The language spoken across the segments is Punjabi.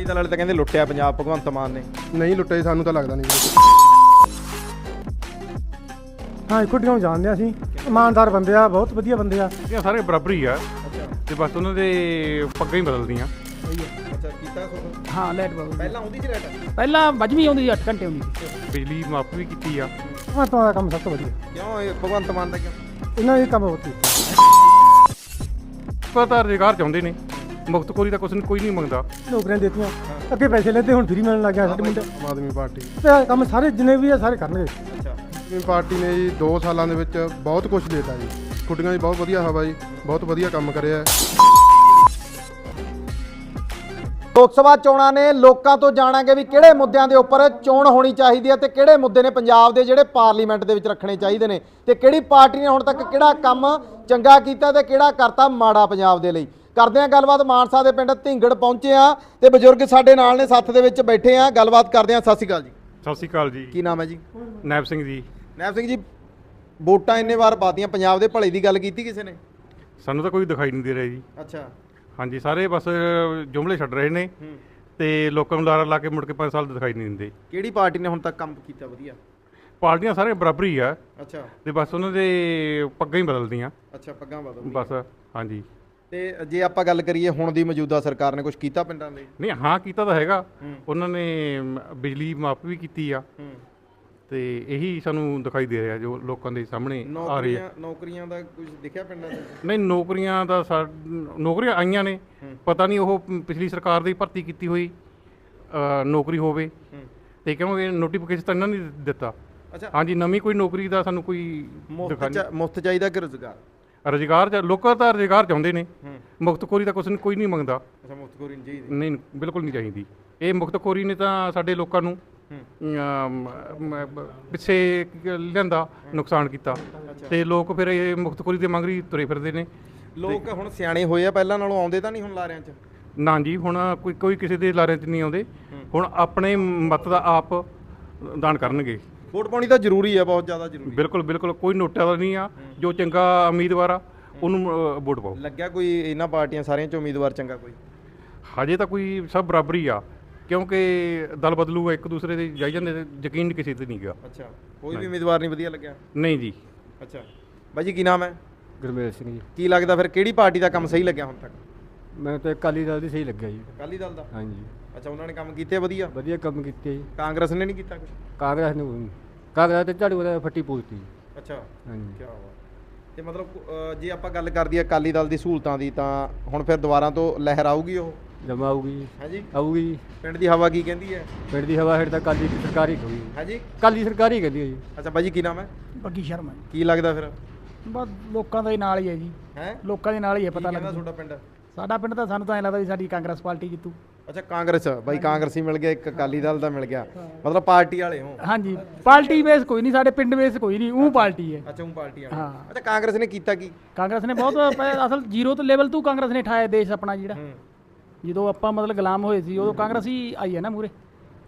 ਅਕਾਲੀ ਦਲ ਵਾਲੇ ਤਾਂ ਕਹਿੰਦੇ ਲੁੱਟਿਆ ਪੰਜਾਬ ਭਗਵੰਤ ਮਾਨ ਨੇ। ਨਹੀਂ ਲੁੱਟੇ ਸਾਨੂੰ ਤਾਂ ਲੱਗਦਾ ਨਹੀਂ ਜੀ। ਹਾਂ ਕੁੱਟੀਆਂ ਨੂੰ ਜਾਣਦੇ ਹਾਂ ਅਸੀਂ। ਇਮਾਨਦਾਰ ਬੰਦੇ ਆ ਬਹੁਤ ਵਧੀਆ ਬੰਦੇ ਆ। ਇਹ ਸਾਰੇ ਬਰਾਬਰ ਹੀ ਆ ਤੇ ਬਸ ਉਹਨਾਂ ਦੇ ਪੱਗਾਂ ਹੀ ਬਦਲਦੀਆਂ। ਅੱਛਾ ਕੀਤਾ ਤੁਹਾਨੂੰ ਹਾਂ ਲਾਈਟ ਬਹੁਤ ਪਹਿਲਾਂ ਆਉਂਦੀ ਸੀ ਰੇਟ ਪਹਿਲਾਂ ਵੱਜਵੀਂ ਆਉਂਦੀ ਸੀ 8 ਘੰਟੇ ਆਉਂਦੀ ਸੀ। ਬਿਜਲੀ ਮਾਫ ਵੀ ਕੀਤੀ ਆ। ਹਾਂ ਤੁਹਾਡਾ ਕੰਮ ਸਭ ਤੋਂ ਵਧੀਆ। ਕਿਉਂ ਇਹ ਭਗਵੰਤ ਮਾਨ ਦਾ ਕਿਉਂ? ਇਹਨਾਂ ਇਹ ਕੰਮ ਬਹੁਤ ਪਤਾ ਰੁਜ਼ਗਾਰ ਚਾਹੁੰਦੇ ਨੇ। ਮੁਕਤ ਕੋਰੀ ਦਾ ਕੁਛ ਕੋਈ ਨਹੀਂ ਮੰਗਦਾ। ਨੌਕਰੀਆਂ ਦਿੱਤੀਆਂ। ਅੱਗੇ ਪੈਸੇ ਲੈਂਦੇ ਹੁਣ ਫ੍ਰੀ ਮਿਲਣ ਲੱਗ ਗਿਆ ਸਾਡੇ ਮੁੰਡੇ। ਆਮ ਆਦਮੀ ਪਾਰਟੀ। ਤੇ ਕੰਮ ਸਾਰੇ ਜਿੰਨੇ ਵੀ ਆ ਸਾਰੇ ਕਰਨਗੇ। ਅੱਛਾ। ਆਦਮੀ ਪਾਰਟੀ ਨੇ ਜੀ 2 ਸਾਲਾਂ ਦੇ ਵਿੱਚ ਬਹੁਤ ਕੁਝ ਦਿੱਤਾ ਜੀ। ਕੁੜੀਆਂ ਦੀ ਬਹੁਤ ਵਧੀਆ ਹਵਾ ਜੀ ਬਹੁਤ ਵਧੀਆ ਕੰਮ ਕਰਿਆ। ਲੋਕ ਸਭਾ ਚੋਣਾਂ ਨੇ ਲੋਕਾਂ ਤੋਂ ਜਾਣਾਂਗੇ ਵੀ ਕਿਹੜੇ ਮੁੱਦਿਆਂ ਦੇ ਉੱਪਰ ਚੋਣ ਹੋਣੀ ਚਾਹੀਦੀ ਹੈ ਤੇ ਕਿਹੜੇ ਮੁੱਦੇ ਨੇ ਪੰਜਾਬ ਦੇ ਜਿਹੜੇ ਪਾਰਲੀਮੈਂਟ ਦੇ ਵਿੱਚ ਰੱਖਣੇ ਚਾਹੀਦੇ ਨੇ ਤੇ ਕਿਹੜੀ ਪਾਰਟੀ ਨੇ ਹੁਣ ਤੱਕ ਕਿਹੜਾ ਕੰਮ ਚੰਗਾ ਕੀਤਾ ਤੇ ਕਿਹੜਾ ਕਰਤਾ ਮਾੜਾ ਪੰਜਾਬ ਦੇ ਲਈ। ਕਰਦੇ ਆ ਗੱਲਬਾਤ ਮਾਨਸਾ ਦੇ ਪਿੰਡ ਢਿੰਗੜ ਪਹੁੰਚੇ ਆ ਤੇ ਬਜ਼ੁਰਗ ਸਾਡੇ ਨਾਲ ਨੇ ਸੱਥ ਦੇ ਵਿੱਚ ਬੈਠੇ ਆ ਗੱਲਬਾਤ ਕਰਦੇ ਆ ਸਤਿ ਸ਼੍ਰੀ ਅਕਾਲ ਜੀ। ਸਤਿ ਸ਼੍ਰੀ ਅਕਾਲ ਜੀ। ਕੀ ਨਾਮ ਹੈ ਜੀ? ਨੈਬ ਸਿੰਘ ਜੀ। ਨੈਬ ਸਿੰਘ ਜੀ ਵੋਟਾਂ ਇੰਨੇ ਵਾਰ ਪਾਤੀਆਂ ਪੰਜਾਬ ਦੇ ਭਲੇ ਦੀ ਗੱਲ ਕੀਤੀ ਕਿਸੇ ਨੇ? ਸਾਨੂੰ ਤਾਂ ਕੋਈ ਦਿਖਾਈ ਨਹੀਂ ਦੇ ਰਿਹਾ ਜੀ। ਅੱਛਾ। ਹਾਂਜੀ ਸਾਰੇ ਬਸ ਜੁਮਲੇ ਛੱਡ ਰਹੇ ਨੇ ਤੇ ਲੋਕਾਂ ਨੂੰ ਲਾਰਾ ਲਾ ਕੇ ਮੁੜ ਕੇ 5 ਸਾਲ ਦਿਖਾਈ ਨਹੀਂ ਦਿੰਦੇ। ਕਿਹੜੀ ਪਾਰਟੀ ਨੇ ਹੁਣ ਤੱਕ ਕੰਮ ਕੀਤਾ ਵਧੀਆ? ਪਾਰਟੀਆਂ ਸਾਰੇ ਬਰਾਬਰ ਹੀ ਆ। ਅੱਛਾ। ਤੇ ਬਸ ਉਹਨਾਂ ਦੇ ਪੱਗਾਂ ਹੀ ਬਦਲਦੀਆਂ। ਅੱਛਾ ਪੱਗਾਂ ਬਦਲ ਬਸ ਹਾਂਜੀ। ਤੇ ਜੇ ਆਪਾਂ ਗੱਲ ਕਰੀਏ ਹੁਣ ਦੀ ਮੌਜੂਦਾ ਸਰਕਾਰ ਨੇ ਕੁਝ ਕੀਤਾ ਪਿੰਡਾਂ ਲਈ? ਨਹੀਂ ਹਾਂ ਕੀਤਾ ਤਾਂ ਹੈਗਾ। ਉਹਨਾਂ ਨੇ ਬਿਜਲੀ ਮਾਫ ਵੀ ਕੀਤੀ ਆ। ਤੇ ਇਹੀ ਸਾਨੂੰ ਦਿਖਾਈ ਦੇ ਰਿਹਾ ਜੋ ਲੋਕਾਂ ਦੇ ਸਾਹਮਣੇ ਆ ਰਹੀ ਹੈ। ਨੌਕਰੀਆਂ ਦਾ ਕੁਝ ਦਿਖਿਆ ਪਿੰਡਾਂ 'ਚ ਨਹੀਂ ਨੌਕਰੀਆਂ ਦਾ ਨੌਕਰੀਆਂ ਆਈਆਂ ਨੇ। ਪਤਾ ਨਹੀਂ ਉਹ ਪਿਛਲੀ ਸਰਕਾਰ ਦੀ ਭਰਤੀ ਕੀਤੀ ਹੋਈ ਨੌਕਰੀ ਹੋਵੇ। ਤੇ ਕਿਉਂਕਿ ਨੋਟੀਫਿਕੇਸ਼ਨ ਤਾਂ ਇਹਨਾਂ ਨੇ ਦਿੱਤਾ? ਅੱਛਾ। ਹਾਂਜੀ ਨਵੀਂ ਕੋਈ ਨੌਕਰੀ ਦਾ ਸਾਨੂੰ ਕੋਈ ਮੁਫਤ ਮੁਫਤ ਚਾਹੀਦਾ ਕਿ ਰੁਜ਼ਗਾਰ? ਰੁਜ਼ਗਾਰ ਜਾਂ ਲੋਕਾਂ ਤਾਂ ਰੁਜ਼ਗਾਰ ਚਾਹੁੰਦੇ ਨੇ। ਹੂੰ। ਮੁਕਤ ਕੋਰੀ ਦਾ ਕੁਛ ਨੀ- ਕੋਈ ਨਹੀਂ ਮੰਗਦਾ। ਅੱਛਾ ਮੁਫਤ ਕੋਰੀ ਨਹੀਂ ਚਾਹੀਦੀ। ਨਹੀਂ ਬਿਲਕੁਲ ਨਹੀਂ ਚਾਹੀਦੀ। ਇਹ ਮੁਕਤ ਕੋਰੀ ਨੇ ਤਾਂ ਸਾਡੇ ਲੋਕਾਂ ਨੂੰ ਅਮ, ਪਿੱਛੇ ਲਿਆਂਦਾ ਨੁਕਸਾਨ ਕੀਤਾ। ਤੇ ਲੋਕ ਫਿਰ ਇਹ ਮੁਕਤ ਕੋਰੀ ਦੇ ਮੰਗਰੀ ਤੁਰੇ ਫਿਰਦੇ ਨੇ। ਲੋਕ ਹੁਣ ਸਿਆਣੇ ਹੋਏ ਆ ਪਹਿਲਾਂ ਨਾਲੋਂ ਆਉਂਦੇ ਤਾਂ ਨਹੀਂ ਹੁਣ ਲਾਰਿਆਂ 'ਚ? ਨਾ ਜੀ ਹੁਣ ਕੋਈ ਕੋਈ ਕਿਸੇ ਦੇ ਲਾਰਿਆਂ 'ਚ ਨਹੀਂ ਆਉਂਦੇ। ਹੁਣ ਆਪਣੇ ਮਤ ਦਾ ਆਪ ਦਾਨ ਕਰਨਗੇ। ਵੋਟ ਪਾਉਣੀ ਤਾਂ ਜ਼ਰੂਰੀ ਆ ਬਹੁਤ ਜ਼ਿਆਦਾ ਜ਼ਰੂਰੀ ਬਿਲਕੁਲ ਬਿਲਕੁਲ ਕੋਈ ਨੋਟਾ ਦਾ ਨਹੀਂ ਆ ਜੋ ਚੰਗਾ ਉਮੀਦਵਾਰ ਆ ਉਹਨੂੰ ਅ, ਵੋਟ ਪਾਓ। ਲੱਗਿਆ ਕੋਈ ਇਹਨਾਂ ਪਾਰਟੀਆਂ ਸਾਰੀਆਂ 'ਚ ਉਮੀਦਵਾਰ ਚੰਗਾ ਕੋਈ? ਹਜੇ ਤਾਂ ਕੋਈ ਸਭ ਬਰਾਬਰ ਹੀ ਆ ਕਿਉਂਕਿ ਦਲ ਬਦਲੂਗਾ ਇੱਕ ਦੂਸਰੇ ਦੇ ਜਾਈ ਜਾਂਦੇ ਤੇ ਯਕੀਨ ਕਿਸੇ ਤੇ ਨਹੀਂ ਗਾ ਅੱਛਾ ਕੋਈ ਵੀ ਉਮੀਦਵਾਰ ਨਹੀਂ ਵਧੀਆ ਲੱਗਿਆ? ਨਹੀਂ ਜੀ। ਅੱਛਾ। ਬਾਈ ਜੀ ਕੀ ਨਾਮ ਹੈ? ਗੁਰਮੇਲ ਸਿੰਘ ਜੀ। ਕੀ ਲੱਗਦਾ ਫਿਰ ਕਿਹੜੀ ਪਾਰਟੀ ਦਾ ਕੰਮ ਸਹੀ ਲੱਗਿਆ ਹੁਣ ਤੱਕ? ਮੈਨੂੰ ਤਾਂ ਅਕਾਲੀ ਦਲ ਦੀ ਸਹੀ ਲੱਗਿਆ ਜੀ। ਅਕਾਲੀ ਦਲ ਦਾ? ਹਾਂਜੀ। ਅੱਛਾ ਉਹਨਾਂ ਨੇ ਕੰਮ ਕੀਤੇ ਵਧੀਆ? ਵਧੀਆ ਕੰਮ ਕੀਤੇ ਜੀ। ਕਾਂਗਰਸ ਨੇ ਨਹੀਂ ਕੀਤਾ ਕੁਝ ਕਾਂਗਰਸ ਨੂੰ ਕਾਂਗਰਸ ਤੇ ਝਾੜੂ ਵਾਲਾ ਫੱਟੀ ਪੂਰਤੀ ਅੱਛਾ। ਹਾਂਜੀ। ਕੀ ਬਾਤ। ਤੇ ਮਤਲਬ ਜੇ ਆਪਾਂ ਗੱਲ ਕਰਦੀ ਅਕਾਲੀ ਦਲ ਦੀ ਸਹੂਲਤਾਂ ਦੀ ਤਾਂ ਹੁਣ ਫਿਰ ਦੁਬਾਰਾ ਤੋਂ ਲਹਿਰ ਆਊਗੀ ਉਹ? ਜਮਾ ਆਊਗੀ ਹਾਂਜੀ ਆਊਗੀ ਜੀ। ਪਿੰਡ ਦੀ ਹਵਾ ਕੀ ਕਹਿੰਦੀ ਹੈ? ਪਿੰਡ ਦੀ ਹਵਾ ਹੇਠ ਤਾਂ ਕਾਲੀ ਸਰਕਾਰੀ ਹੋਈ ਹਾਂਜੀ ਕਾਲੀ ਸਰਕਾਰੀ ਕਹਿੰਦੀ ਹੈ ਜੀ। ਅੱਛਾ ਬਾਈ ਜੀ ਕੀ ਨਾਮ ਹੈ? ਬੱਗੀ ਸ਼ਰਮਾ ਕੀ ਲੱਗਦਾ ਫਿਰ? ਬਸ ਲੋਕਾਂ ਦੇ ਨਾਲ ਹੀ ਹੈ ਜੀ। ਹੈ? ਲੋਕਾਂ ਦੇ ਨਾਲ ਹੀ ਹੈ ਪਤਾ ਲੱਗਦਾ। ਤੁਹਾਡਾ ਪਿੰਡ? ਸਾਡਾ ਪਿੰਡ ਤਾਂ ਸਾਨੂੰ ਤਾਂ ਐਂ ਲੱਗਦਾ ਵੀ ਸਾਡੀ ਕਾਂਗਰਸ ਪਾਰਟੀ ਜਿੱਤੂ। ਅੱਛਾ ਕਾਂਗਰਸ ਬਾਈ ਕਾਂਗਰਸੀ ਮਿਲ ਗਿਆ ਇੱਕ ਅਕਾਲੀ ਦਲ ਦਾ ਮਿਲ ਗਿਆ। ਮਤਲਬ ਪਾਰਟੀ ਵਾਲੇ ਹੋ ਹਾਂਜੀ ਪਾਰਟੀ ਬੇਸ ਕੋਈ ਨਹੀਂ ਸਾਡੇ ਪਿੰਡ ਬੇਸ ਕੋਈ ਨਹੀਂ ਉਹ ਪਾਰਟੀ ਹੈ। ਅੱਛਾ ਉਹ ਪਾਰਟੀ ਵਾਲੇ। ਹਾਂ। ਅੱਛਾ ਕਾਂਗਰਸ ਨੇ ਕੀਤਾ ਕੀ? ਕਾਂਗਰਸ ਨੇ ਬਹੁਤ ਅਸਲ ਜ਼ੀਰੋ ਤੋਂ ਲੈਵਲ ਤੋਂ ਕਾਂਗਰਸ ਨੇ ਠਾਇਆ ਦੇਸ਼ ਆਪਣਾ ਜਿਹੜਾ। ਜਦੋਂ ਆਪਾਂ ਮਤਲਬ ਗੁਲਾਮ ਹੋਏ ਸੀ ਉਦੋਂ ਕਾਂਗਰਸ ਹੀ ਆਈ ਹੈ ਨਾ ਮੂਰੇ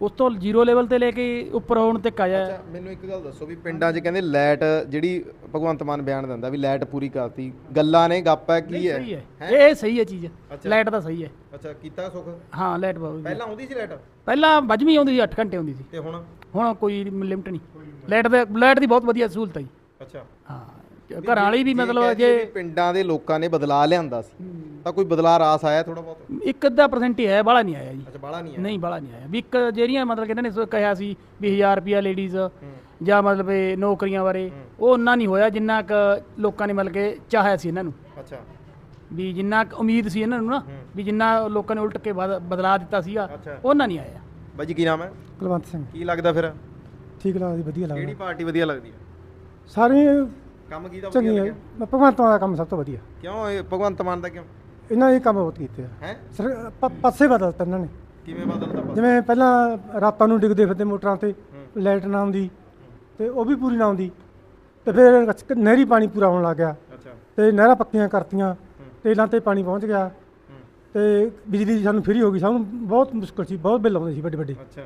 ਉਸ ਤੋਂ ਜ਼ੀਰੋ ਲੈਵਲ ਤੇ ਲੈ ਕੇ ਉੱਪਰ ਹੋਣ ਤੱਕ ਆਇਆ। ਅੱਛਾ ਮੈਨੂੰ ਇੱਕ ਗੱਲ ਦੱਸੋ ਵੀ ਪਿੰਡਾਂ 'ਚ ਕਹਿੰਦੇ ਲਾਈਟ ਜਿਹੜੀ ਭਗਵੰਤ ਮਾਨ ਬਿਆਨ ਦਿੰਦਾ ਵੀ ਲਾਈਟ ਪੂਰੀ ਕਰਤੀ। ਗੱਲਾਂ ਨੇ ਗੱਪ ਹੈ ਕੀ ਹੈ? ਸਹੀ ਹੈ। ਇਹ ਇਹ ਸਹੀ ਹੈ ਚੀਜ਼। ਲਾਈਟ ਤਾਂ ਸਹੀ ਹੈ। ਅੱਛਾ ਕੀਤਾ ਸੁਖ? ਹਾਂ ਲਾਈਟ ਬਹੁਤ। ਪਹਿਲਾਂ ਆਉਂਦੀ ਸੀ ਲਾਈਟ? ਪਹਿਲਾਂ ਵੱਜਵੀਂ ਆਉਂਦੀ ਸੀ 8 ਘੰਟੇ ਆਉਂਦੀ ਸੀ। ਤੇ ਹੁਣ? ਹੁਣ ਕੋਈ ਲਿਮਟ ਨਹੀਂ। ਲਾਈਟ ਦੇ ਲਾਈਟ ਦੀ ਬਹੁਤ ਵਧੀਆ ਸਹੂਲਤ ਹੈ ਅੱਛਾ। ਹਾਂ। ਘਰਾਂ ਵਾਲੀ ਵੀ ਮਤਲਬ ਜੇ ਪਿੰਡਾਂ ਦੇ ਲੋਕਾਂ ਨੇ ਬਦਲਾ ਲਿਆਂਦਾ ਸੀ ਤਾਂ ਕੋਈ ਬਦਲਾ ਰਾਸ ਆਇਆ ਥੋੜਾ ਬਹੁਤ? ਇੱਕ ਅੱਧਾ ਹੀ ਹੈ ਬਾਹਲਾ ਨਹੀਂ ਆਇਆ ਜੀ। ਅੱਛਾ ਬਾਲਾ ਨਹੀਂ ਨਹੀਂ ਬਾਹਲਾ ਨਹੀਂ ਆਇਆ। ਵੀ ਇੱਕ ਜਿਹੜੀਆਂ ਮਤਲਬ ਕਿ ਇਹਨਾਂ ਨੇ ਸੋ ਕਿਹਾ ਸੀ ਵੀ 1000 ਰੁਪਿਆ ਲੇਡੀਜ਼ ਜਾਂ ਮਤਲਬ ਇਹ ਨੌਕਰੀਆਂ ਬਾਰੇ ਉਹ ਉਹਨਾਂ ਨਹੀਂ ਹੋਇਆ ਜਿੰਨਾ ਕੁ ਲੋਕਾਂ ਨੇ ਮਤਲਬ ਕਿ ਚਾਹਿਆ ਸੀ ਇਹਨਾਂ ਨੂੰ। ਅੱਛਾ। ਵੀ ਜਿੰਨਾ ਕੁ ਉਮੀਦ ਸੀ ਇਹਨਾਂ ਨੂੰ ਨਾ ਵੀ ਜਿੰਨਾ ਲੋਕਾਂ ਨੇ ਉਲਟ ਕੇ ਬਦ- ਬਦਲਾ ਦਿੱਤਾ ਸੀਗਾ ਅੱਛਾ। ਉਹਨਾਂ ਨਹੀਂ ਆਇਆ। ਬਾਈ ਜੀ ਕੀ ਨਾਮ ਹੈ? ਕੁਲਵੰਤ ਸਿੰਘ। ਕੀ ਲੱਗਦਾ ਫਿਰ? ਠੀਕ ਲੱਗਦੀ ਵਧੀਆ ਕਿਹੜੀ ਲੱਗਦਾ ਪਾਰਟੀ ਵਧੀਆ ਲੱਗਦੀ ਹੈ? ਸਾਰੇ ਕੰਮ ਕੀ ਦਾ ਵਧੀਆ ਚੰਗੀ ਹੈ ਲੱਗਿਆ ਭਗਵੰਤ ਮਾਨ ਦਾ ਕੰਮ ਸਭ ਤੋਂ ਵਧੀਆ। ਕਿਉਂ ਇਹ ਭਗਵੰਤ ਮਾਨ ਦਾ ਕਿਉਂ? ਇਹਨਾਂ ਇਹ ਕੰਮ ਬਹੁਤ ਕੀਤੇ ਆ। ਹੈ? ਸਰ ਪ- ਪਾਸੇ ਬਦਲਤਾ ਇਹਨਾਂ ਨੇ। ਕਿਵੇਂ ਬਦਲਦਾ ਪਤਾ ਜਿਵੇਂ ਪਹਿਲਾਂ ਰਾਤਾਂ ਨੂੰ ਡਿੱਗਦੇ ਫਿਰਦੇ ਮੋਟਰਾਂ ਤੇ ਲਾਈਟ ਨਾ ਆਉਂਦੀ ਤੇ ਉਹ ਵੀ ਪੂਰੀ ਨਾ ਆਉਂਦੀ ਤੇ ਫਿਰ ਨਹਿਰੀ ਪਾਣੀ ਪੂਰਾ ਹੋਣ ਲੱਗ ਗਿਆ। ਅੱਛਾ। ਤੇ ਨਹਿਰਾਂ ਪੱਕੀਆਂ ਕਰਤੀਆਂ ਟੇਲਾਂ ਤੇ ਪਾਣੀ ਪਹੁੰਚ ਗਿਆ। ਤੇ ਬਿਜਲੀ ਸਾਨੂੰ ਫ੍ਰੀ ਹੋ ਗਈ। ਸਾਨੂੰ ਬਹੁਤ ਮੁਸ਼ਕਲ ਸੀ ਬਹੁਤ ਬਿੱਲ ਆਉਂਦੇ ਸੀ ਵੱਡੇ ਵੱਡੇ ਅੱਛਾ।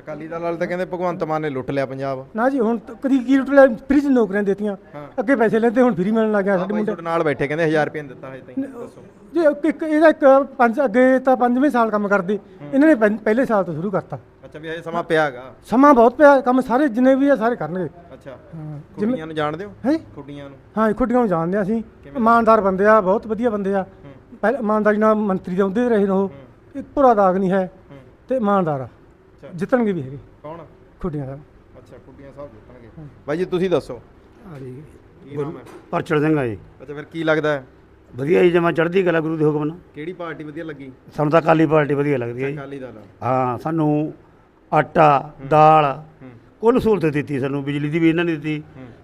ਅਕਾਲੀ ਦਲ ਵਾਲੇ ਤਾਂ ਕਹਿੰਦੇ ਭਗਵੰਤ ਮਾਨ ਨੇ ਲੁੱਟ ਲਿਆ ਪੰਜਾਬ। ਨਾ ਜੀ ਹੁਣ ਤਾਂ ਕਦੀ ਕੀ ਰੁਟ ਲੈ ਫ੍ਰੀ ਚ ਨੌਕਰੀਆਂ ਦਿੱਤੀਆਂ। ਅੱਗੇ ਪੈਸੇ ਲੈਂਦੇ ਹੁਣ ਫ੍ਰੀ ਮਿਲਣ ਲੱਗ ਗਿਆ ਸਾਡੇ ਮੁੰਡੇ। ਨਾਲ ਬੈਠੇ ਕਹਿੰਦੇ 1000 ਰੁਪਏ ਦਿੱਤਾ ਹਜੇ ਤਾਈਂ ਦੱਸੋ। ਜੀ ਇੱਕ- ਇੱਕ ਇਹਦਾ ਇੱਕ ਪੰਜ ਅੱਗੇ ਤਾਂ ਪੰਜਵੇਂ ਸਾਲ ਕੰਮ ਕਰਦੇ। ਇਹਨਾਂ ਨੇ ਪਹਿ- ਪਹਿਲੇ ਸਾਲ ਤੋਂ ਸ਼ੁਰੂ ਕਰਤਾ। ਅੱਛਾ ਵੀ ਹਜੇ ਸਮਾਂ ਪਿਆ ਹੈਗਾ। ਸਮਾਂ ਬਹੁਤ ਪਿਆ ਕੰਮ ਸਾਰੇ ਜਿੰਨੇ ਵੀ ਆ ਸਾਰੇ ਕਰਨਗੇ। ਅੱਛਾ। ਹਾਂ ਖੁੱਡੀਆਂ ਨੂੰ ਜਾਣਦੇ ਹੋ? ਹੈ? ਖੁੱਡੀਆਂ ਨੂੰ? ਹਾਂ ਖੁੱਡੀਆਂ ਨੂੰ ਜਾਣਦੇ ਹਾਂ ਅਸੀਂ। ਇਮਾਨਦਾਰ ਬੰਦੇ ਆ ਬਹੁਤ ਵਧੀਆ ਬੰਦੇ ਆ। ਪਹਿਲੇ ਇਮਾਨਦਾਰੀ ਨਾਲ ਮੰਤਰੀ ਦੇ ਆਉਂਦੇ ਰਹੇ ਨੇ ਉਹ। ਇੱਕ ਭੁਰਾ ਦਾਗ ਨਹੀਂ ਹੈ। ਤੇ ਇਮਾਨਦਾਰ ਆ। ਜਿੱਤਣਗੇ ਵੀ ਹੈਗੇ। ਕੌਣ? ਖੁੱਡੀਆਂ ਦਾ ਅੱਛਾ ਖੁੱਡੀਆਂ ਸਾਹਿਬ ਜਿੱਤਣਗੇ। ਬਾਈ ਜੀ ਤੁਸੀਂ ਦੱਸੋ। ਕੀ ਨਾਮ ਹੈ? ਪਰਚੜ ਸਿੰਘ ਆ ਜੀ। ਅੱਛਾ ਫਿਰ ਕੀ ਲੱਗਦਾ ਹੈ? ਵਧੀਆ ਜੀ ਜਮਾ ਚੜ੍ਹਦੀ ਕਲਾ ਗੁਰੂ ਦੇ ਹੁਕਮ ਨਾਲ। ਕਿਹੜੀ ਪਾਰਟੀ ਵਧੀਆ ਲੱਗੀ? ਸਾਨੂੰ ਤਾਂ ਅਕਾਲੀ ਪਾਰਟੀ ਵਧੀਆ ਲੱਗਦੀ ਹੈ ਜੀ। ਅਕਾਲੀ ਦਲ ਹਾਂ ਸਾਨੂੰ ਆਟਾ ਦਾਲ ਕੁੱਲ ਸਹੂਲਤ ਦਿੱਤੀ ਸਾਨੂੰ ਬਿਜਲੀ ਦੀ ਵੀ ਇਹਨਾਂ ਨੇ ਦਿੱਤੀ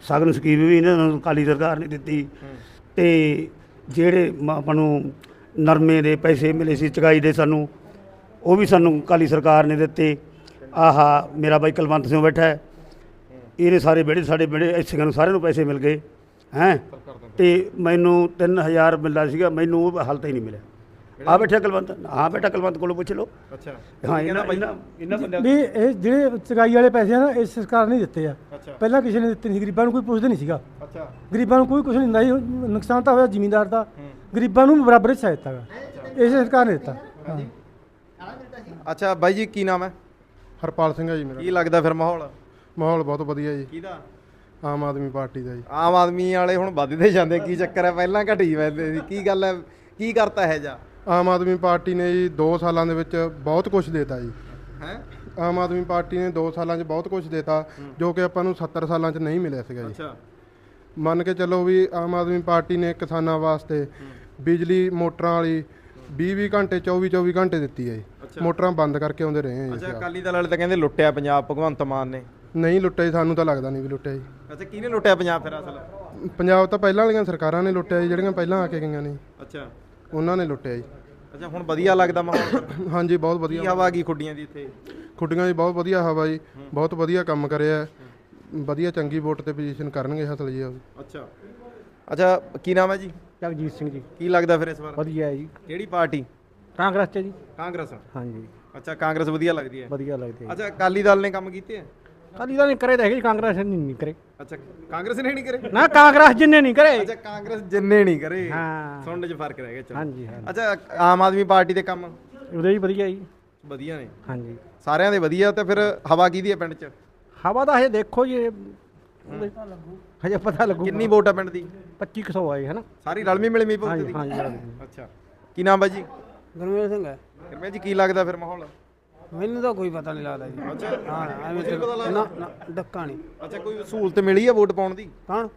ਸਗਨ ਸਕੀਮ ਵੀ ਇਹਨਾਂ ਨੂੰ ਅਕਾਲੀ ਸਰਕਾਰ ਨੇ ਦਿੱਤੀ। ਤੇ ਜਿਹੜੇ ਮ- ਆਪਾਂ ਨੂੰ ਨਰਮੇ ਦੇ ਪੈਸੇ ਮਿਲੇ ਸੀ ਚਗਾਈ ਦੇ ਸਾਨੂੰ ਉਹ ਵੀ ਸਾਨੂੰ ਅਕਾਲੀ ਸਰਕਾਰ ਨੇ ਦਿੱਤੇ। ਆਹਾ ਮੇਰਾ ਬਾਈ ਕੁਲਵੰਤ ਸਿੰਘ ਬੈਠਾ ਹੈ। ਇਹਨੇ ਸਾਰੇ ਬੇੜੇ ਸਾਡੇ ਬੇੜੇ ਐਸੀਆਂ ਨੂੰ ਸਾਰਿਆਂ ਨੂੰ ਪੈਸੇ ਮਿਲ ਗਏ ਹੈਂ? ਤੇ ਮੈਨੂੰ 3000 ਮਿਲਦਾ ਸੀਗਾ ਮੈਨੂੰ ਉਹ ਹਾਲ ਤਾਂ ਹੀ ਨਹੀਂ ਮਿਲਿਆ। ਆ ਬੈਠਾ ਕੁਲਵੰਤ ਹਾਂ ਬੇਟਾ ਕੁਲਵੰਤ ਕੋਲੋਂ ਪੁੱਛ ਲਓ। ਅੱਛਾ। ਹਾਂ ਇਹਨਾਂ ਇਹਨਾਂ ਇਹਨਾਂ ਬੰਦਿਆਂ ਵੀ ਇਹ ਜਿਹੜੇ ਚਗਾਈ ਵਾਲੇ ਪੈਸੇ ਆ ਨਾ ਇਸ ਸਰਕਾਰ ਨੇ ਦਿੱਤੇ ਆ। ਪਹਿਲਾਂ ਕਿਸੇ ਨੇ ਦਿੱਤੇ ਨਹੀਂ ਸੀ ਗਰੀਬਾਂ ਨੂੰ ਕੋਈ ਪੁੱਛਦੇ ਨਹੀਂ ਸੀਗਾ। ਅੱਛਾ। ਗਰੀਬਾਂ ਨੂੰ ਕੋਈ ਕੁਝ ਨਹੀਂ ਦਿੰਦਾ ਸੀ ਨੁਕਸਾਨ ਤਾਂ ਹੋਇਆ ਜ਼ਿਮੀਂਦਾਰ ਦਾ। ਗਰੀਬਾਂ ਨੂੰ ਬਰਾਬਰ ਹਿੱਸਾ ਦਿੱਤਾ ਇਸ ਸਰਕਾਰ ਨੇ ਦਿੱਤਾ। ਹਾਂ। ਅੱਛਾ ਬਾਈ ਜੀ ਕੀ ਨਾਮ ਹੈ? ਹਰਪਾਲ ਸਿੰਘ ਹੈ ਜੀ ਮੇਰਾ ਕੀ ਲੱਗਦਾ ਫਿਰ ਮਾਹੌਲ? ਮਾਹੌਲ ਬਹੁਤ ਵਧੀਆ ਜੀ। ਕਿਹਦਾ? ਆਮ ਆਦਮੀ ਪਾਰਟੀ ਦਾ ਜੀ। ਆਮ ਆਦਮੀ ਵਾਲੇ ਹੁਣ ਵੱਧਦੇ ਜਾਂਦੇ ਕੀ ਚੱਕਰ ਹੈ? ਪਹਿਲਾਂ ਘਟੀ ਜਾਂਦੇ ਸੀ ਕੀ ਗੱਲ ਹੈ? ਕੀ ਕਰਤਾ ਹੈ ਜਾ ਆਮ ਆਦਮੀ ਪਾਰਟੀ ਨੇ ਜੀ 2 ਸਾਲਾਂ ਦੇ ਵਿੱਚ ਬਹੁਤ ਕੁਝ ਦੇਤਾ ਜੀ। ਹੈ? ਆਮ ਆਦਮੀ ਪਾਰਟੀ ਨੇ 2 ਸਾਲਾਂ 'ਚ ਬਹੁਤ ਕੁਝ ਦੇਤਾ ਜੋ ਕਿ ਆਪਾਂ ਨੂੰ 70 ਸਾਲਾਂ 'ਚ ਨਹੀਂ ਮਿਲਿਆ ਸੀਗਾ ਜੀ। ਅੱਛਾ। ਮੰਨ ਕੇ ਚੱਲੋ ਵੀ ਆਮ ਆਦਮੀ ਪਾਰਟੀ ਨੇ ਕਿਸਾਨਾਂ ਵਾਸਤੇ ਬਿਜਲੀ ਮੋਟਰਾਂ ਵਾਲੀ 20-20 ਘੰਟੇ 24-24 ਘੰਟੇ ਦਿੱਤੀ ਹੈ ਜੀ। ਮੋਟਰਾਂ ਬੰਦ ਕਰਕੇ ਆਉਂਦੇ ਰਹੇ ਆ ਜੀ ਅੱਛਾ ਅਕਾਲੀ ਦਲ ਵਾਲੇ ਤਾਂ ਕਹਿੰਦੇ ਲੁੱਟਿਆ ਪੰਜਾਬ ਭਗਵੰਤ ਮਾਨ ਨੇ। ਨਹੀਂ ਲੁੱਟਿਆ ਜੀ ਸਾਨੂੰ ਤਾਂ ਲੱਗਦਾ ਨਹੀਂ ਵੀ ਲੁੱਟਿਆ ਜੀ। ਅੱਛਾ ਕਿਹਨੇ ਲੁੱਟਿਆ ਪੰਜਾਬ ਫਿਰ ਅਸਲ? ਪੰਜਾਬ ਤਾਂ ਪਹਿਲਾਂ ਵਾਲੀਆਂ ਸਰਕਾਰਾਂ ਨੇ ਲੁੱਟਿਆ ਜੀ ਜਿਹੜੀਆਂ ਪਹਿਲਾਂ ਆ ਕੇ ਗਈਆਂ ਨੇ। ਅੱਛਾ। ਉਹਨਾਂ ਨੇ ਲੁੱਟਿਆ ਜੀ। ਅੱਛਾ ਹੁਣ ਵਧੀਆ ਲੱਗਦਾ ਮਾਹੌਲ? ਹਾਂਜੀ ਬਹੁਤ ਕੀ ਵਧੀਆ ਹਵਾ ਕੀ ਖੁੱਡੀਆਂ ਦੀ ਇੱਥੇ? ਖੁੱਡੀਆਂ ਜੀ ਬਹੁਤ ਵਧੀਆ ਹਵਾ ਜੀ ਬਹੁਤ ਵਧੀਆ ਕੰਮ ਕਰਿਆ ਹੈ। ਵਧੀਆ ਚੰਗੀ ਵੋਟ ਤੇ ਪੋਜੀਸ਼ਨ ਕਰਨਗੇ ਹਸਲ ਜੀ ਉਹ। ਅੱਛਾ। ਅੱਛਾ ਕੀ ਨਾਮ ਹੈ ਜੀ? ਜਗਜੀਤ ਸਿੰਘ ਜੀ। ਕੀ ਲੱਗਦਾ ਫਿਰ ਇਸ ਵਾਰ? ਵਧੀਆ ਜੀ। ਕਿਹੜੀ ਪਾਰਟੀ? ਕਾਂਗਰਸ ਚ ਜੀ। ਕਾਂਗਰਸ। ਹਾਂਜੀ। ਅੱਛਾ ਕਾਂਗਰਸ ਵਧੀਆ ਲੱਗਦੀ ਹੈ। ਵਧੀਆ ਲੱਗਦੇ ਅੱਛਾ ਅਕਾਲੀ ਦਲ ਨੇ ਕੰਮ ਕੀਤੇ ਹੈ? ਕਾਲੀ ਦਾ ਨਹੀਂ ਕਰੇ ਤਾਂ ਹੈਗੇ ਜੀ, ਕਾਂਗਰਸ ਨੇ ਨਹੀਂ ਕਰੇ। ਅੱਛਾ ਕਾਂਗਰਸ ਨੇ ਨਹੀਂ ਕਰੇ? ਨਾ ਕਾਂਗਰਸ ਜਿੰਨੇ ਨਹੀਂ ਕਰੇ। ਅੱਛਾ ਕਾਂਗਰਸ ਜਿੰਨੇ ਨਹੀਂ ਕਰੇ। ਹਾਂ। ਸੁਣਨ 'ਚ ਫ਼ਰਕ ਰਹਿ ਗਿਆ ਚਲੋ। ਹਾਂਜੀ ਹਾਂਜੀ। ਅੱਛਾ ਆਮ ਆਦਮੀ ਪਾਰਟੀ ਦੇ ਕੰਮ? ਉਹਦੇ ਵੀ ਵਧੀਆ ਜੀ। ਵਧੀਆ ਨੇ। ਹਾਂਜੀ। ਸਾਰਿਆਂ ਦੇ ਵਧੀਆ ਤੇ ਫਿਰ ਹਵਾ ਕਿਹਦੀ ਹੈ ਪਿੰਡ 'ਚ? ਹਵਾ ਦਾ ਹਜੇ ਦੇਖੋ ਜੀ ਇਹ ਹਜੇ ਪਤਾ ਲੱਗੂ। ਕਿੰਨੀ ਵੋਟ ਹੈ ਪਿੰਡ ਦੀ? 2500 ਆਏ ਹੈ ਨਾ? ਸਾਰੀ ਰਲਮੀ ਮਿਲਮੀ ਭੁਗਤ ਹਾਂਜੀ ਦੀ? ਹਾਂਜੀ। ਅੱਛਾ। ਕੀ ਨਾਮ ਬਾਈ ਜੀ? ਗੁਰਮੇਲ ਸਿੰਘ ਹੈ। ਕਿਰਮੇ ਜੀ ਕੀ ਲੱਗਦਾ ਫਿਰ ਮਾਹੌਲ? ਮੈਨੂੰ ਤਾਂ ਕੋਈ ਪਤਾ ਨਹੀਂ ਲੱਗਦਾ ਜੀ। ਅੱਛਾ। ਹਾਂ ਐਵੇਂ ਤੇ ਨਾ ਨਾ ਡੱਕਾ ਨਹੀਂ। ਅੱਛਾ ਕੋਈ ਸਹੂਲਤ ਮਿਲੀ ਹੈ ਵੋਟ ਪਾਉਣ ਦੀ? ਕੌਣ?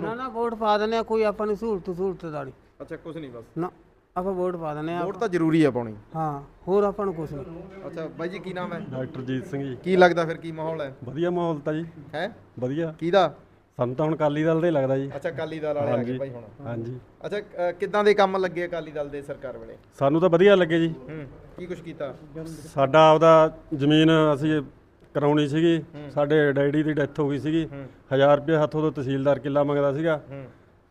ਨਾ ਨਾ ਵੋਟ ਪਾ ਦਿੰਦੇ ਆ ਕੋਈ ਆਪਾਂ ਨੂੰ ਸਹੂਲਤ ਸਹੂਲਤ ਦਾ ਨਹੀਂ। ਅੱਛਾ ਕੁਝ ਨਹੀਂ ਬਸ। ਨਾ। ਆਪਾਂ ਵੋਟ ਪਾ ਦਿੰਦੇ ਆ ਵੋਟ ਤਾਂ ਜ਼ਰੂਰੀ ਹੈ ਪਾਉਣੀ। ਹਾਂ ਹੋਰ ਆਪਾਂ ਨੂੰ ਕੁਝ ਨਹੀਂ ਅੱਛਾ ਬਾਈ ਜੀ ਕੀ ਨਾਮ ਹੈ? ਡਾਕਟਰ ਜੀਤ ਸਿੰਘ ਜੀ। ਕੀ ਲੱਗਦਾ ਫਿਰ ਕੀ ਮਾਹੌਲ ਹੈ? ਵਧੀਆ ਮਾਹੌਲ ਤਾਂ ਜੀ। ਹੈ? ਵਧੀਆ। ਕਿਹਦਾ? ਸਾਨੂੰ ਤਾਂ ਹੁਣ ਅਕਾਲੀ ਦਲ ਦਾ ਹੀ ਲੱਗਦਾ ਜੀ। ਅੱਛਾ ਅਕਾਲੀ ਦਲ ਵਾਲੇ ਆ ਗਏ ਭਾਈ ਹੁਣ। ਹਾਂਜੀ। ਅੱਛਾ ਅ, ਕਿੱਦਾਂ ਦੇ ਕੰਮ ਲੱਗੇ ਅਕਾਲੀ ਦਲ ਦੇ ਸਰਕਾਰ ਵੇਲੇ? ਸਾਨੂੰ ਤਾਂ ਵਧੀਆ ਲੱਗੇ ਜੀ। ਹੂੰ ਕੀ ਕੁਝ ਕੀਤਾ? ਸਾਡਾ ਆਪਦਾ ਜ਼ਮੀਨ ਅਸੀਂ ਕਰਾਉਣੀ ਸੀਗੀ। ਸਾਡੇ ਡੈਡੀ ਦੀ ਡੈਥ ਹੋ ਗਈ ਸੀਗੀ। 1000 ਰੁਪਏ ਹੱਥੋਂ ਤੋਂ ਤਹਿਸੀਲਦਾਰ ਕਿੱਲਾ ਮੰਗਦਾ ਸੀਗਾ।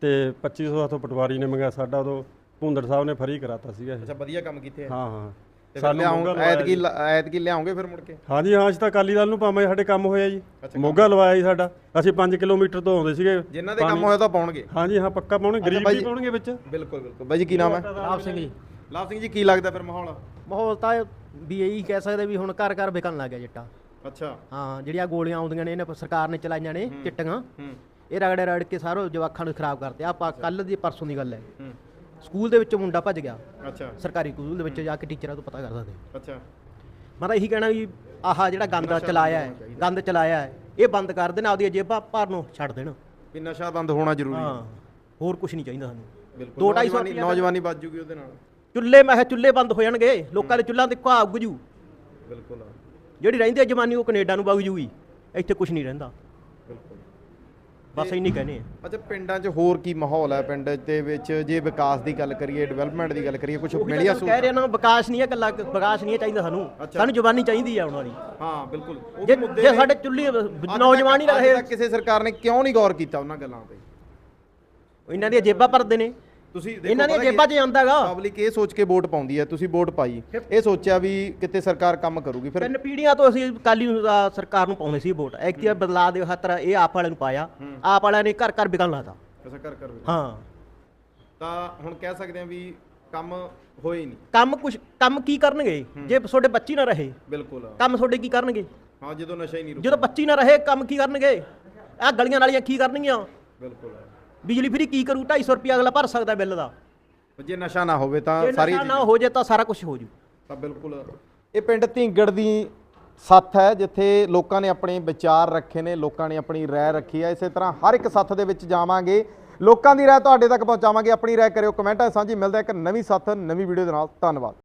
ਤੇ 2500 ਹੱਥੋਂ ਪਟਵਾਰੀ ਨੇ ਮੰਗਿਆ ਸਾਡਾ ਉਦੋਂ। ਭੁੰਦੜ ਸਾਹਿਬ ਨੇ ਫਰੀ ਕਰਾਤਾ ਸੀਗਾ ਇਹ। ਅੱਛਾ ਵਧੀਆ ਕੰਮ ਕੀਤੇ ਆ। ਹਾਂ ਹਾਂ। ਤੇ ਫਿਰ ਲਿਆਉਂ ਐਤਕੀ ਲ- ਐਤਕੀ ਲਿਆਉਂਗੇ ਫਿਰ ਮੁੜ ਕੇ? ਹਾਂਜੀ ਹਾਂ ਅਸੀਂ ਤਾਂ ਅਕਾਲੀ ਦਲ ਨੂੰ ਪਾਵਾਂਗੇ ਸਾਡੇ ਕੰਮ ਹੋਇਆ ਜੀ। ਮੋਗਾ ਲਵਾਇਆ ਜੀ ਸਾਡਾ। ਅਸੀਂ 5 ਕਿਲੋਮੀਟਰ ਤੋਂ ਆਉਂਦੇ ਸੀਗੇ। ਜਿਨ੍ਹਾਂ ਦੇ ਕੰਮ ਹੋਇਆ ਤਾਂ ਪਾਉਣਗੇ। ਹਾਂਜੀ ਹਾਂ ਪੱਕਾ ਪਾਉਣੇ ਗਰੀਬ ਵੀ ਜੀ। ਪਾਉਣਗੇ ਵਿੱਚ। ਬਿਲਕੁਲ ਬਿਲਕੁਲ। ਬਾਈ ਜੀ ਕੀ ਨਾਮ ਹੈ? ਲਾਭ ਸਿੰਘ ਜੀ। ਲਾਭ ਸਿੰਘ ਜੀ ਕੀ ਲੱਗਦਾ ਫਿਰ ਮਾਹੌਲ? ਮਾਹੌਲ ਤਾਂ ਵੀ ਇਹੀ ਕਹਿ ਸਕਦੇ ਵੀ ਹੁਣ ਘਰ ਘਰ ਵਿਕਣ ਲੱਗ ਗਿਆ ਚਿੱਟਾ। ਅੱਛਾ। ਹਾਂ ਜਿਹੜੀਆਂ ਗੋਲੀਆਂ ਆਉਂਦੀਆਂ ਨੇ ਇਹਨੇ ਸਰਕਾਰ ਨੇ ਚਲਾਈਆਂ ਨੇ ਚਿੱਟੀਆਂ। ਹੂੰ। ਇਹ ਰਗੜੇ ਰਗੜ ਕੇ ਸਾਰੇ ਜਵਾਖਾਂ ਨੂੰ ਖਰਾਬ ਕਰਤੇ। ਆਪਾਂ ਕੱਲ ਦੀ ਪਰਸੋਂ ਦੀ ਗੱਲ ਹੈ। ਹੂੰ। ਸਕੂਲ ਦੇ ਵਿੱਚੋਂ ਮੁੰਡਾ ਭੱਜ ਗਿਆ। ਅੱਛਾ। ਸਰਕਾਰੀ ਸਕੂਲ ਦੇ ਵਿੱਚ ਜਾ ਕੇ ਟੀਚਰਾਂ ਤੋਂ ਪਤਾ ਕਰ ਸਕਦੇ ਅੱਛਾ। ਮੈਂ ਤਾਂ ਇਹੀ ਕਹਿਣਾ ਵੀ ਆਹ ਜਿਹੜਾ ਗੰਦ ਚਲਾਇਆ ਹੈ ਗੰਦ ਚਲਾਇਆ ਹੈ ਇਹ ਬੰਦ ਕਰ ਦੇਣ ਆਪਦੀਆਂ ਜੇਬਾਂ ਭਰਨੋਂ ਛੱਡ ਦੇਣ। ਵੀ ਨਸ਼ਾ ਬੰਦ ਹੋਣਾ ਜ਼ਰੂਰੀ ਹੈ। ਹੋਰ ਕੁਝ ਨਹੀਂ ਚਾਹੀਦਾ ਸਾਨੂੰ। ਬਿਲਕੁਲ ਦੋ ਢਾਈ ਸੌ ਨੌਜਵਾਨੀ- ਰੁਪਇਆ ਨੌਜਵਾਨੀ ਵੱਜ ਜੂਗੀ ਉਹਦੇ ਨਾਲ। ਚੁੱਲ੍ਹੇ ਮੈਂ ਕਿਹਾ ਚੁੱਲ੍ਹੇ ਬੰਦ ਹੋ ਜਾਣਗੇ ਲੋਕਾਂ ਦੇ ਚੁੱਲ੍ਹਾਂ ਤੇ ਘਾਹ ਉੱਗ ਜੂ। ਬਿਲਕੁਲ ਜਿਹੜੀ ਰਹਿੰਦੀ ਹੈ ਜਵਾਨੀ ਉਹ ਕੈਨੇਡਾ ਨੂੰ ਵਗ ਜੂਗੀ ਇੱਥੇ ਕੁਝ ਨਹੀਂ ਰਹਿੰਦਾ। ਬਸ ਇੰਨੀ ਕਹਿੰਦੇ ਆ ਅੱਛਾ ਪਿੰਡਾਂ 'ਚ ਹੋਰ ਕੀ ਮਾਹੌਲ ਹੈ ਪਿੰਡ ਦੇ ਵਿੱਚ? ਜੇ ਵਿਕਾਸ ਦੀ ਗੱਲ ਕਰੀਏ ਡਿਵੈਲਪਮੈਂਟ ਦੀ ਗੱਲ ਕਰੀਏ ਕੁਝ ਮਿਲਿਆ ਤਾਂ ਕਹਿ ਰਹੇ ਨਾ ਵਿਕਾਸ ਨਹੀਂ ਹੈ ਗੱਲਾਂ ਵਿਕਾਸ ਨਹੀਂ ਹੈ ਚਾਹੀਦਾ ਸਾਨੂੰ। ਸਾਨੂੰ ਜਵਾਨੀ ਚਾਹੀਦੀ ਆ ਆਉਣ ਵਾਲੀ ਹਾਂ ਬਿਲਕੁਲ। ਉਹ ਜੇ ਵੀ ਮੁੱਦੇ ਜੇ ਨੇ। ਸਾਡੇ ਚੁੱਲ੍ਹੇ ਨੌਜਵਾਨ ਹੀ ਅੱਜ ਰਹੇ। ਤੱਕ ਕਿਸੇ ਸਰਕਾਰ ਨੇ ਕਿਉਂ ਨਹੀਂ ਗੌਰ ਕੀਤਾ ਉਹਨਾਂ ਗੱਲਾਂ ਤੇ? ਇਹਨਾਂ ਦੀਆਂ ਜੇਬਾਂ ਭਰਦੇ ਨੇ। ਤੁਸੀਂ ਇਹਨਾਂ ਦੀਆਂ ਜੇਬਾਂ 'ਚ ਜਾਂਦਾਗਾ ਪਬਲਿਕ ਇਹ ਸੋਚ ਕੇ ਵੋਟ ਪਾਉਂਦੀ ਹੈ ਤੁਸੀਂ ਵੋਟ ਪਾਈ। ਇਹ ਸੋਚਿਆ ਵੀ ਕਿਤੇ ਸਰਕਾਰ ਕੰਮ ਕਰੂਗੀ ਫਿਰ ਤਿੰਨ ਪੀੜ੍ਹੀਆਂ ਤੋਂ ਅਸੀਂ ਕਾਲੀ ਸਰਕਾਰ ਨੂੰ ਪਾਉਂਦੇ ਸੀ ਵੋਟ। ਐਕਟਿਵ ਬਦਲਾਅ ਦੇ ਖਾਤਰ ਇਹ ਆਪ ਵਾਲਿਆਂ ਨੂੰ ਪਾਇਆ। ਆਪ ਵਾਲਿਆਂ ਨੇ ਘਰ ਘਰ ਵਿਕਣ ਲਾਤਾ ਐਸਾ ਕਰ ਕਰ ਹਾਂ। ਤਾਂ ਹੁਣ ਕਹਿ ਸਕਦੇ ਆ ਵੀ ਕੰਮ ਹੋਏ ਨਹੀਂ। ਕੰਮ ਕੁਛ ਕੰਮ ਕੀ ਕਰਨਗੇ? ਜੇ ਤੁਹਾਡੇ ਬੱਚੀ ਨਾ ਰਹੇ ਬਿਲਕੁਲ। ਕੰਮ ਤੁਹਾਡੇ ਕੀ ਕਰਨਗੇ? ਹਾਂ ਜਦੋਂ ਨਸ਼ਾ ਹੀ ਨਹੀਂ ਜਦੋਂ ਬੱਚੀ ਨਾ ਰਹੇ ਕੰਮ ਕੀ ਕਰਨਗੇ? ਆ ਗਲੀਆਂ ਨਾਲੀਆਂ ਕੀ ਕਰਨਗੀਆਂ? ਬਿਲਕੁਲ। ਬਿਜਲੀ ਫਰੀ ਕੀ ਕਰੂ? 250 ਰੁਪਏ ਅਗਲਾ ਭਰ ਸਕਦਾ ਬਿੱਲ ਦਾ। ਜੇ ਨਸ਼ਾ ਨਾ ਹੋਵੇ ਤਾਂ ਜੇ ਸਾਰੀ ਨਸ਼ਾ ਨਾ ਹੋ ਜੇ ਤਾਂ ਸਾਰਾ ਕੁਝ ਹੋ ਜੂ। ਤਾਂ ਬਿਲਕੁਲ। ਇਹ ਪਿੰਡ ਢਿੰਗੜ ਦੀ ਸੱਥ ਹੈ ਜਿੱਥੇ ਲੋਕਾਂ ਨੇ ਆਪਣੇ ਵਿਚਾਰ ਰੱਖੇ ਨੇ ਲੋਕਾਂ ਨੇ ਆਪਣੀ ਰਾਏ ਰੱਖੀ ਹੈ। ਇਸੇ ਤਰ੍ਹਾਂ ਹਰ ਇੱਕ ਸੱਥ ਦੇ ਵਿੱਚ ਜਾਵਾਂਗੇ। ਲੋਕਾਂ ਦੀ ਰਾਏ ਤੁਹਾਡੇ ਤੱਕ ਪਹੁੰਚਾਵਾਂਗੇ। ਆਪਣੀ ਰਾਏ ਕਰਿਓ ਕਮੈਂਟਾਂ ਸਾਂਝੀ। ਮਿਲਦਾ ਇੱਕ ਨਵੀਂ ਸੱਥ ਨਵੀਂ ਵੀਡੀਓ ਦੇ ਨਾਲ। ਧੰਨਵਾਦ।